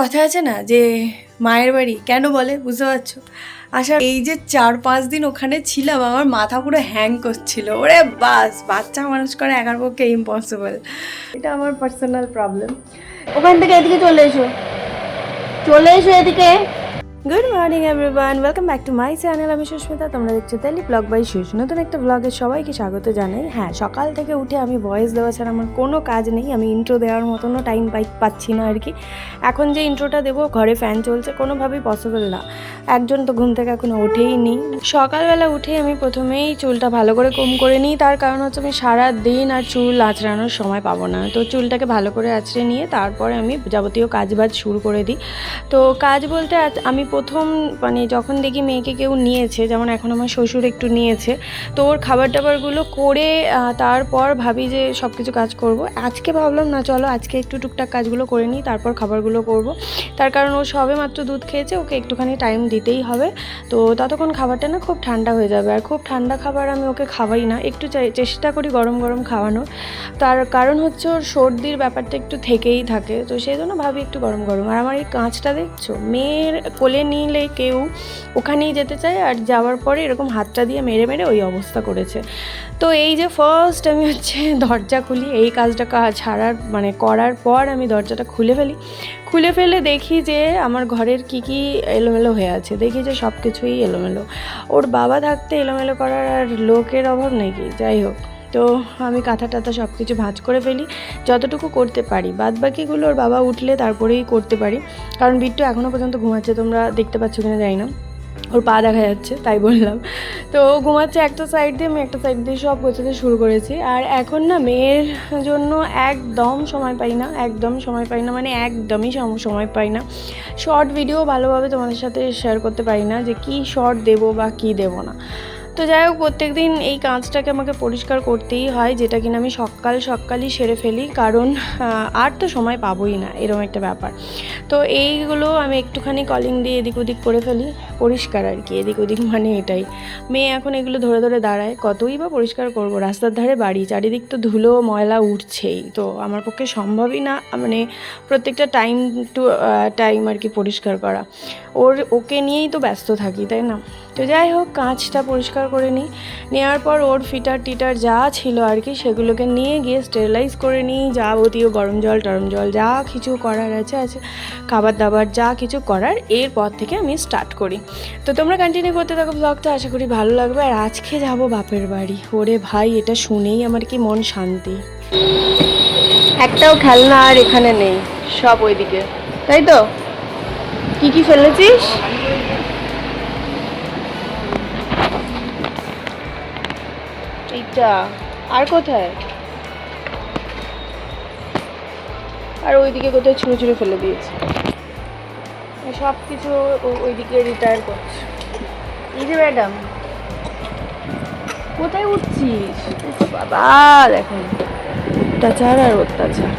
কথা আছে না যে মায়ের বাড়ি? কেন বলে? বুঝতে পারছ? আশা, এই যে চার পাঁচ দিন ওখানে ছিলাম, আমার মাথা পুরো হ্যাং করছিল। ওরে বাস, বাচ্চা মানুষ করে একার পক্ষে ইম্পসিবল এটা আমার পার্সোনাল প্রবলেম ওখান থেকে এদিকে চলে এসো। চলে এসো এদিকে। Good morning everyone welcome back to my channel আমি সুস্মিতা। তোমরা দেখছ তেলি ব্লগ বাই শেষ নতুন একটা ব্লগে সবাইকে স্বাগত জানাই। হ্যাঁ সকাল থেকে উঠে আমি ভয়েস দেওয়া ছাড়া আমার কোনো কাজ নেই। আমি ইন্ট্রো দেওয়ার মতনও টাইম পাই পাচ্ছি না আর কি। এখন যে ইন্ট্রোটা দেবো, ঘরে ফ্যান চলছে, কোনোভাবেই পসিবল না। একজন তো ঘুম থেকে এখনও উঠেই নেই সকালবেলা উঠে আমি প্রথমেই চুলটা ভালো করে কম করে নিই। তার কারণ হচ্ছে আমি সারা দিন আর চুল আঁচড়ানোর সময় পাবো না। তো চুলটাকে ভালো করে আঁচড়ে নিয়ে তারপরে আমি যাবতীয় কাজ বাজ শুরু করে দিই। তো কাজ বলতে আমি প্রথম মানে যখন দেখি মেয়েকে কেউ নিয়েছে, যেমন এখন আমার শ্বশুর একটু নিয়েছে, তো ওর খাবার টাবারগুলো করে তারপর ভাবি যে সব কিছু কাজ করব। আজকে ভাবলাম, না, চলো আজকে একটু টুকটাক কাজগুলো করে নিই, তারপর খাবারগুলো করব। তার কারণ ও সবে মাত্র দুধ খেয়েছে, ওকে একটুখানি টাইম দিতেই হবে। তো ততক্ষণ খাবারটা না খুব ঠান্ডা হয়ে যাবে। আর খুব ঠান্ডা খাবার আমি ওকে খাওয়াই না, একটু চেষ্টা করি গরম গরম খাওয়ানোর। তার কারণ হচ্ছে ওর সর্দির ব্যাপারটা একটু থেকেই থাকে, তো সেই জন্য ভাবি একটু গরম গরম। আর আমার এই কাঁচটা দেখছ? মেয়ের কোলে নিলে কেউ ওখানেই যেতে চায় আর যাওয়ার পরে এরকম হাতটা দিয়ে মেরে মেরে ওই অবস্থা করেছে। তো এই যে ফার্স্ট আমি হচ্ছে দরজা খুলি, এই কাজটা ছাড়ার মানে করার পর আমি দরজাটা খুলে ফেলি। খুলে ফেলে দেখি যে আমার ঘরের কি কি এলোমেলো হয়ে আছে। দেখি যে সব কিছুই এলোমেলো। ওর বাবা থাকতে এলোমেলো করার আর লোকের অভাব নাকি যাই হোক। তো আমি কাঁথা টাথা সব কিছু ভাঁজ করে ফেলি, যতটুকু করতে পারি। বাদ বাকিগুলো ওর বাবা উঠলে তারপরেই করতে পারি। কারণ বিট্টু এখনও পর্যন্ত ঘুমাচ্ছে, তোমরা দেখতে পাচ্ছ কিনা জানি না। ওর পা দেখা যাচ্ছে, তাই বললাম। তো ও ঘুমাচ্ছে একটা সাইড দিয়ে, আমি একটা সাইড দিয়ে সব গোছাতে শুরু করেছি। আর এখন না মেয়ের জন্য একদম সময় পাই না, একদম সময় পাই না মানে একদমই সম- সময় পাই না। শর্ট ভিডিও ভালোভাবে তোমাদের সাথে শেয়ার করতে পারি না যে কি শর্ট দেবো বা কি দেবো না। তো যাই হোক প্রত্যেক দিন এই কাঁচটাকে আমাকে পরিষ্কার করতেই হয়, যেটা কিনা আমি সকাল সকালই সেরে ফেলি, কারণ আর তো সময় পাবোই না এরকম একটা ব্যাপার। তো এইগুলো আমি একটুখানি কলিং দিয়ে এদিক ওদিক করে ফেলি, পরিষ্কার আর কি, এদিক ওদিক মানে এটাই। মেয়ে এখন এগুলো ধরে ধরে দাঁড়ায়, কতই বা পরিষ্কার করব, রাস্তার ধারে বাড়ি, চারিদিক তো ধুলো, ময়লা উঠছেই, তো আমার পক্ষে সম্ভবই না মানে প্রত্যেকটা টাইম টু টাইম আর কি পরিষ্কার করা। ওর, ওকে নিয়েই তো ব্যস্ত থাকি, তাই না? তো যাই হোক কাঁচটা পরিষ্কার করে নিই। নেওয়ার পর ওর ফিটার টিটার যা ছিল আর কি, সেগুলোকে নিয়ে গিয়ে স্টেরিলাইজ করে নিই। যাবতীয় গরম জল, টরম জল, যা কিছু করার আছে আছে। খাবার দাবার যা কিছু করার, এরপর থেকে আমি স্টার্ট করি। তো তোমরা কন্টিনিউ করতে থাকো ব্লগটা আশা করি ভালো লাগবে। আর আজকে যাব বাপের বাড়ি। ওরে ভাই, এটা শুনেই আমার কি মন শান্তি। একটাও খেলনা আর এখানে নেই, সব ওইদিকে। তাই তো? কি কি ফেলেছিস? এইটা আর কোথায়? আর ওইদিকে কোথায় ছুঁড়ে ছুঁড়ে ফেলে দিয়েছে। সব কিছু ওইদিকে রিটায়ার করছে। এই যে ম্যাডাম, কোথায় উঠছিস? বাবা দেখুন অত্যাচার আর অত্যাচার।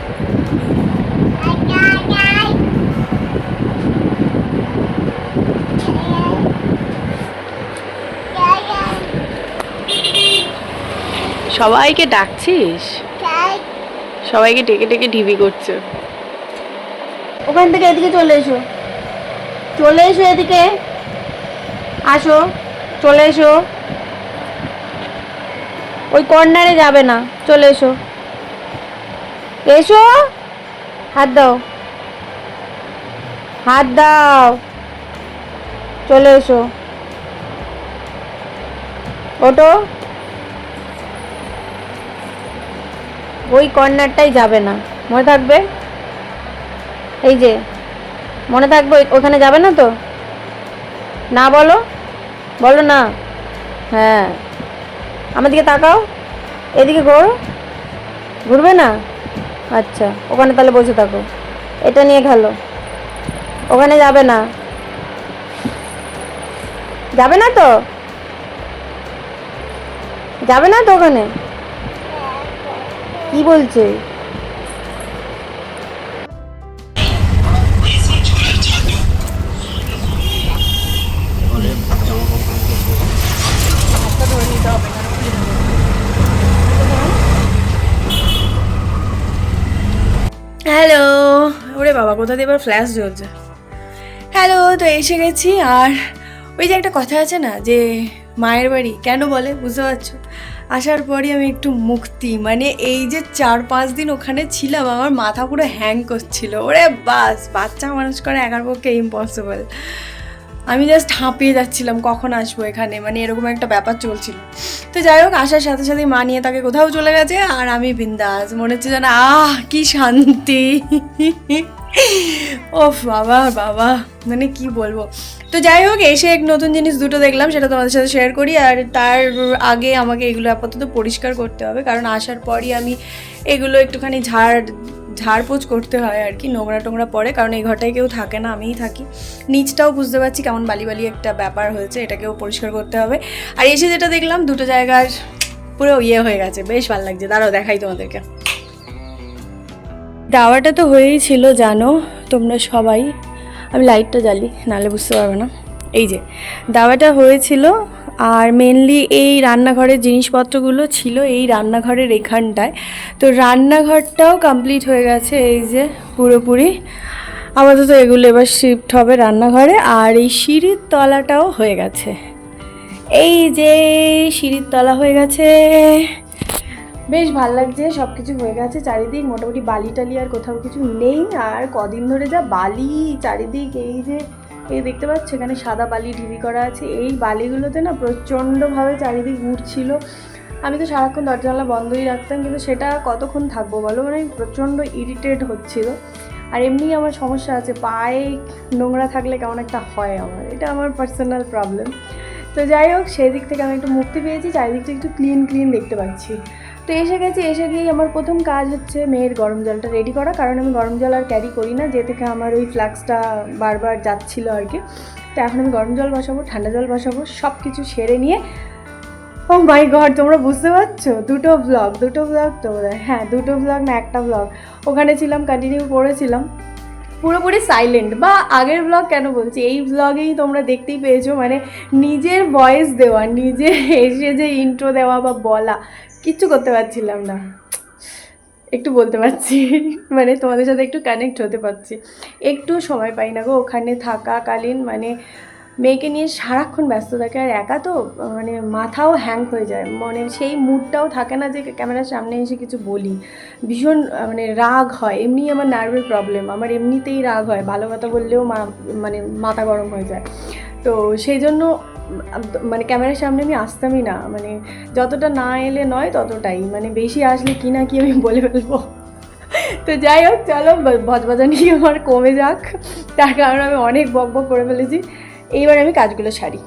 সবাইকে ডাকছিস? সবাইকে ডেকে ডেকে ঢিবি করছে। ওখান থেকে এদিকে চলে এসো। চলে এসো এদিকে। আসো। চলে এসো। ওই কর্নারে যাবে না। চলে এসো। এসো। হাত দাও। হাত দাও। চলে এসো। ওটো ওই কর্নারটাই যাবে না। মনে থাকবে? এই যে, মনে থাকবে ওখানে যাবে না তো? না বলো? বলো না। হ্যাঁ। আমার দিকে তাকাও। এদিকে ঘোরো। ঘুরবে না? আচ্ছা ওখানে তাহলে বসে থাকো। এটা নিয়ে খেলো। ওখানে যাবে না। যাবে না তো? যাবে না তো ওখানে? কি বলছে? হ্যালো। ওরে বাবা, কোথা দিয়ে এবার ফ্ল্যাশ জ্বলছে? হ্যালো, তো এসে গেছি। আর ওই যে একটা কথা আছে না, যে মায়ের বাড়ি, কেন বলে? বুঝতে পারছ? আসার পরই আমি একটু মুক্তি। মানে এই যে চার পাঁচ দিন ওখানে ছিলাম, আমার মাথা পুরো হ্যাং করছিল। ওরে বাস, বাচ্চা মানুষ করে একার পক্ষে ইম্পসিবল আমি জাস্ট হাঁপিয়ে যাচ্ছিলাম, কখন আসব এখানে? মানে এরকম একটা ব্যাপার চলছিল। তো যাই হোক, আসার সাথে সাথে মা নিয়ে তাকে কোথাও চলে গেছে, আর আমি বিন্দাস। মনে হচ্ছে যেন, আহ, কি শান্তি। ও বাবা বাবা। মানে কি বলব? তো যাই হোক, এসে এক নতুন জিনিস দুটো দেখলাম, সেটা তোমাদের সাথে শেয়ার করি। আর তার আগে আমাকে এগুলো আপাতত পরিষ্কার করতে হবে, কারণ আসার পরই আমি এগুলো একটুখানি ঝাড়, ঝাড়পোছ করতে হয় আর কি, নোংরা টোংরা পড়ে কারণ এই ঘরটায় কেউ থাকে না, আমিই থাকি। নিচটাও বুঝতে পারছি কেমন বালি বালি একটা ব্যাপার হয়েছে, এটাকেও পরিষ্কার করতে হবে। আর এসে যেটা দেখলাম, দুটো জায়গার পুরো ইয়ে হয়ে গেছে, বেশ ভালো লাগছে। দাঁড়াও, দেখাই তোমাদেরকে। দাওয়াটা তো হয়েই ছিল, জানো, তোমরা সবাই। আমি লাইটটা জ্বালি, নাহলে বুঝতে পারবে না। এই যে, দাওয়াটা হয়েছিল, আর মেনলি এই রান্নাঘরের জিনিসপত্রগুলো ছিল এই রান্নাঘরের এখানটায়। তো রান্নাঘরটাও কমপ্লিট হয়ে গেছে এই যে পুরোপুরি। আপাতত এগুলো এবার শিফট হবে রান্নাঘরে, আর এই সিঁড়ির তলাটাও হয়ে গেছে। এই যে, সিঁড়ির তলা হয়ে গেছে। বেশ ভালো লাগছে সব কিছু হয়ে গেছে চারিদিক। মোটামুটি বালি টালি আর কোথাও কিছু নেই। আর কদিন ধরে যা বালি চারিদিক, এই যে, এই দেখতে পাচ্ছ, এখানে সাদা বালি ঢিবি করা আছে। এই বালিগুলোতে না প্রচণ্ডভাবে চারিদিক উঠছিল আমি তো সারাক্ষণ দরজা জানলা বন্ধই রাখতাম, কিন্তু সেটা কতক্ষণ থাকব বলো? মানে প্রচণ্ড ইরিটেট হচ্ছিল। আর এমনি আমার সমস্যা আছে, পায়ে নোংরা থাকলে কেমন একটা হয় আমার। এটা আমার পার্সোনাল প্রবলেম তো যাই হোক সেই দিক থেকে আমি একটু মুক্তি পেয়েছি, চারিদিকটা একটু ক্লিন ক্লিন দেখতে পাচ্ছি। তো এসে গেছি, এসে গিয়েই আমার প্রথম কাজ হচ্ছে মেয়ের গরম জলটা রেডি করা। কারণ আমি গরম জল আর ক্যারি করি না যে থেকে আমার ওই ফ্লাক্সটা বারবার যাচ্ছিল আর কি। তো এখন আমি গরম জল বসাবো, ঠান্ডা জল বসাবো সব কিছু সেরে নিয়ে ও মাই গড তোমরা বুঝতে পারছ? দুটো ব্লগ দুটো ব্লগ তো। হ্যাঁ দুটো ব্লগ না, একটা ব্লগ ওখানে ছিলাম কন্টিনিউ করেছিলাম। পুরোপুরি সাইলেন্ট বা আগের ব্লগ কেন বলছি? এই ব্লগেই তোমরা দেখতেই পেয়েছ মানে নিজের ভয়েস দেওয়া, নিজে এসে যে ইন্ট্রো দেওয়া বা বলা, কিচ্ছু করতে পারছিলাম না। একটু বলতে পারছি মানে তোমাদের সাথে একটু কানেক্ট হতে পারছি। একটু সময় পাই না গো, ওখানে থাকাকালীন মানে মেয়েকে নিয়ে সারাক্ষণ ব্যস্ত থাকে আর একা তো মানে মাথাও হ্যাং হয়ে যায়। মানে সেই মুডটাও থাকে না যে ক্যামেরার সামনে এসে কিছু বলি। ভীষণ মানে রাগ হয়। এমনি আমার নার্ভের প্রবলেম আমার এমনিতেই রাগ হয়। ভালো কথা বললেও মা মানে মাথা গরম হয়ে যায়। তো সেই জন্য মানে ক্যামেরার সামনে আমি আসতামই না। মানে যতটা না এলে নয় ততটাই। মানে বেশি আসলে কি না কি আমি বলে ফেলব। তো যাই হোক, চলো ভজবাজানি আমার কমে যাক। তার কারণ আমি অনেক বক বক করে ফেলেছি। এইবার আমি কাজগুলো সারি।